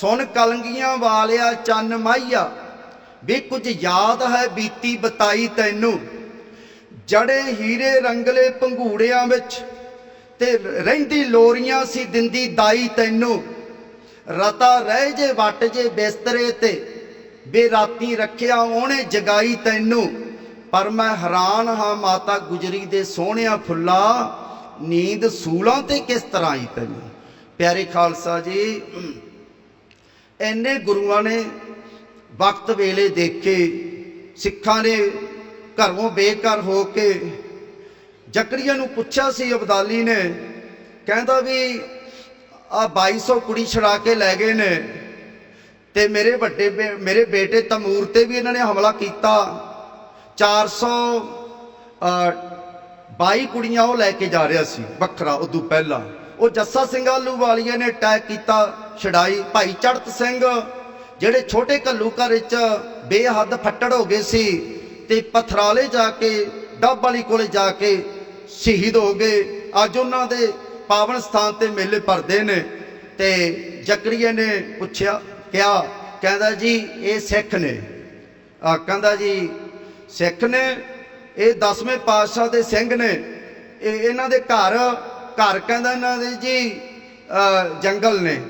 ਸੁਣ ਕਲੰਗੀਆਂ ਵਾਲਿਆ ਚੰਨ ਮਾਈਆ, ਵੀ ਕੁਝ ਯਾਦ ਹੈ ਬੀਤੀ ਬਤਾਈ ਤੈਨੂੰ। ਜੜੇ ਹੀਰੇ ਰੰਗਲੇ ਪੰਘੂੜਿਆਂ ਵਿੱਚ ਤੇ ਰਹਿੰਦੀ ਲੋਰੀਆਂ ਸੀ ਦਿੰਦੀ ਦਾਈ ਤੈਨੂੰ। ਰਤਾ ਰਹਿ ਜੇ ਵੱਟ ਜੇ ਬਿਸਤਰੇ ਤੇ ਬੇਰਾਤੀ ਰੱਖਿਆ ਉਹਨੇ ਜਗਾਈ ਤੈਨੂੰ। ਪਰ ਮੈਂ ਹੈਰਾਨ ਹਾਂ ਮਾਤਾ ਗੁਜਰੀ ਦੇ ਸੋਹਣਿਆ ਫੁੱਲਾ, ਨੀਂਦ ਸੂਲਾਂ ਤੇ ਕਿਸ ਤਰ੍ਹਾਂ ਆਈ ਤੈਨੂੰ। ਪਿਆਰੇ ਖਾਲਸਾ ਜੀ ਐਨੇ ਗੁਰੂਆਂ ਨੇ ਵਕਤ ਵੇਲੇ ਦੇਖੇ ਸਿੱਖਾਂ ਨੇ ਘਰੋਂ ਬੇਘਰ ਹੋ ਕੇ ਜ਼ਕਰੀਆ ਨੂੰ ਪੁੱਛਿਆ ਸੀ ਅਬਦਾਲੀ ਨੇ ਕਹਿੰਦਾ ਵੀ ਆ 2200 ਕੁੜੀ ਛੜਾ ਕੇ ਲੈ ਗਏ ਨੇ ਤੇ ਮੇਰੇ ਵੱਡੇ ਮੇਰੇ ਬੇਟੇ ਤਮੂਰ ਤੇ ਵੀ ਇਹਨਾਂ ਨੇ ਹਮਲਾ ਕੀਤਾ। 400 ਅ, 22 ਕੁੜੀਆਂ ਉਹ ਲੈ ਕੇ ਜਾ ਰਿਹਾ ਸੀ ਵੱਖਰਾ ਉਦੋਂ ਪਹਿਲਾਂ। ਉਹ ਜੱਸਾ ਸਿੰਘ ਆਲੂ ਵਾਲੀਏ ਨੇ ਅਟੈਕ ਕੀਤਾ, ਛਡਾਈ ਭਾਈ ਚੜਤ ਸਿੰਘ, ਜਿਹੜੇ ਛੋਟੇ ਕੱਲੂ ਘਰ ਵਿੱਚ ਬੇਹੱਦ ਫੱਟੜ ਹੋ ਗਏ ਸੀ ਤੇ ਪਥਰਾਲੇ ਜਾ ਕੇ, ਡੱਬ ਵਾਲੀ ਕੋਲੇ ਜਾ ਕੇ ਸ਼ਹੀਦ ਹੋ ਗਏ। ਅੱਜ ਉਹਨਾਂ ਦੇ ਪਾਵਨ ਸਥਾਨ ਤੇ ਮੇਲੇ ਭਰਦੇ ਨੇ ਤੇ ਜ਼ਕਰੀਆ ਨੇ ਪੁੱਛਿਆ ਕਿਹਾ ਕਹਿੰਦਾ ਜੀ, ਇਹ ਸਿੱਖ ਨੇ। ਆ ਕਹਿੰਦਾ ਜੀ, ਸਿੱਖ ਨੇ, ਇਹ 10ਵੇਂ ਪਾਤਸ਼ਾਹ ਦੇ ਸਿੰਘ ਨੇ, ਇਹ ਇਹਨਾਂ ਦੇ ਘਰ ਘਰ ਕਹਿੰਦਾ ਇਹਨਾਂ ਦੇ ਜੀ ਜੰਗਲ ਨੇ।